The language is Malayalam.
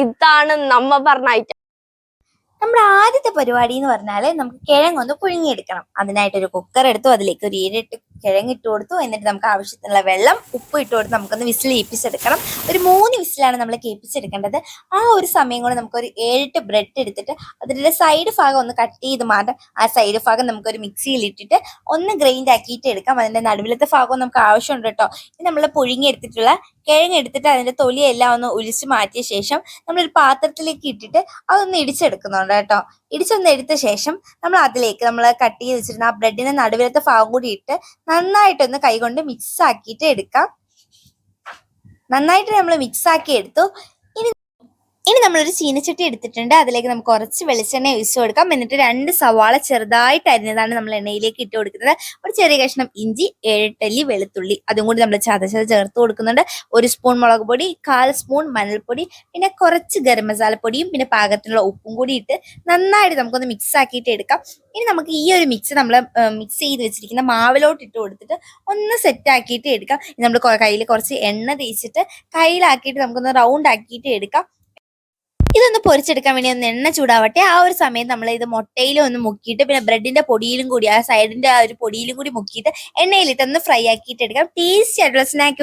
ഇതാണ് നമ്മ പറഞ്ഞ ഐറ്റം നമ്മുടെ ആദ്യത്തെ പരിപാടി എന്ന് പറഞ്ഞാൽ നമുക്ക് കിഴങ്ങൊന്ന് പുഴുങ്ങിയെടുക്കണം. അതിനായിട്ടൊരു കുക്കർ എടുത്തു അതിലേക്ക് ഒരു ഏഴെട്ട് കിഴങ്ങ് ഇട്ട് കൊടുത്തു എന്നിട്ട് നമുക്ക് ആവശ്യത്തിനുള്ള വെള്ളം ഉപ്പ് ഇട്ട് കൊടുത്ത് നമുക്കൊന്ന് വിസിൽ കേൾപ്പിച്ചെടുക്കണം ഒരു മൂന്ന് വിസിലാണ് നമ്മൾ കേൾപ്പിച്ചെടുക്കേണ്ടത്. ആ ഒരു സമയം കൊണ്ട് നമുക്കൊരു ഏഴെട്ട് ബ്രെഡ് എടുത്തിട്ട് അതിന്റെ സൈഡ് ഭാഗം ഒന്ന് കട്ട് ചെയ്ത് മാറ്റാം. ആ സൈഡ് ഭാഗം നമുക്കൊരു മിക്സിയിൽ ഇട്ടിട്ട് ഒന്ന് ഗ്രൈൻഡ് ആക്കിയിട്ട് എടുക്കാം. അതിന്റെ നടുവിലത്തെ ഭാഗവും നമുക്ക് ആവശ്യമുണ്ട് കേട്ടോ. ഇനി നമ്മൾ പുഴുങ്ങിയെടുത്തിട്ടുള്ള കിഴങ്ങ് എടുത്തിട്ട് അതിന്റെ തൊലിയെല്ലാം ഒന്ന് ഒലിച്ച് മാറ്റിയ ശേഷം നമ്മളൊരു പാത്രത്തിലേക്ക് ഇട്ടിട്ട് അതൊന്ന് ഇടിച്ചെടുക്കുന്നുണ്ട് കേട്ടോ. ഇടിച്ചൊന്ന് എടുത്ത ശേഷം നമ്മൾ അതിലേക്ക് നമ്മൾ കട്ട് ചെയ്ത് വെച്ചിരുന്ന ആ ബ്രെഡിന്റെ നടുവിലത്തെ ഭാഗം കൂടി ഇട്ട് നന്നായിട്ടൊന്ന് കൈകൊണ്ട് മിക്സ് ആക്കിയിട്ട് എടുക്കാം. നന്നായിട്ട് നമ്മൾ മിക്സ് ആക്കി എടുത്തു. ഇനി നമ്മളൊരു ചീനച്ചട്ടി എടുത്തിട്ടുണ്ട്. അതിലേക്ക് നമുക്ക് കുറച്ച് വെളിച്ചെണ്ണ ഒഴിച്ചു കൊടുക്കാം. എന്നിട്ട് രണ്ട് സവാള ചെറുതായിട്ട് അരിഞ്ഞതാണ് നമ്മൾ എണ്ണയിലേക്ക് ഇട്ട് കൊടുക്കുന്നത്. ഒരു ചെറിയ കഷ്ണം ഇഞ്ചി ഏഴെട്ടല്ലി വെളുത്തുള്ളി. അതും കൂടി നമ്മൾ ചതച്ചത് ചേർത്ത് കൊടുക്കുന്നുണ്ട്. ഒരു സ്പൂൺ മുളക് പൊടി കാൽ സ്പൂൺ മഞ്ഞൾപ്പൊടി പിന്നെ കുറച്ച് ഗരം മസാലപ്പൊടിയും പിന്നെ പാകത്തിനുള്ള ഉപ്പും കൂടി ഇട്ട് നന്നായിട്ട് നമുക്കൊന്ന് മിക്സ് ആക്കിയിട്ട് എടുക്കാം. ഇനി നമുക്ക് ഈ ഒരു മിക്സ് നമ്മൾ മിക്സ് ചെയ്ത് വെച്ചിരിക്കുന്ന മാവിലോട്ട് ഇട്ട് കൊടുത്തിട്ട് ഒന്ന് സെറ്റ് ആക്കിയിട്ട് എടുക്കാം. നമ്മൾ കയ്യിൽ കുറച്ച് എണ്ണ തേച്ചിട്ട് കയ്യിലാക്കിയിട്ട് നമുക്കൊന്ന് റൗണ്ട് ആക്കിയിട്ട് എടുക്കാം. ഇതൊന്ന് പൊരിച്ചെടുക്കാൻ വേണ്ടി ഒന്ന് എണ്ണ ചൂടാവട്ടെ. ആ ഒരു സമയത്ത് നമ്മൾ ഇത് മുട്ടയിലും ഒന്ന് മുക്കിയിട്ട് പിന്നെ ബ്രെഡിന്റെ പൊടിയിലും കൂടി ആ സൈഡിന്റെ ആ ഒരു പൊടിയിലും കൂടി മുക്കിയിട്ട് എണ്ണയിലിട്ട് ഒന്ന് ഫ്രൈ ആക്കിയിട്ട് എടുക്കാം. ടേസ്റ്റി ആയിട്ടുള്ള സ്നാക്ക്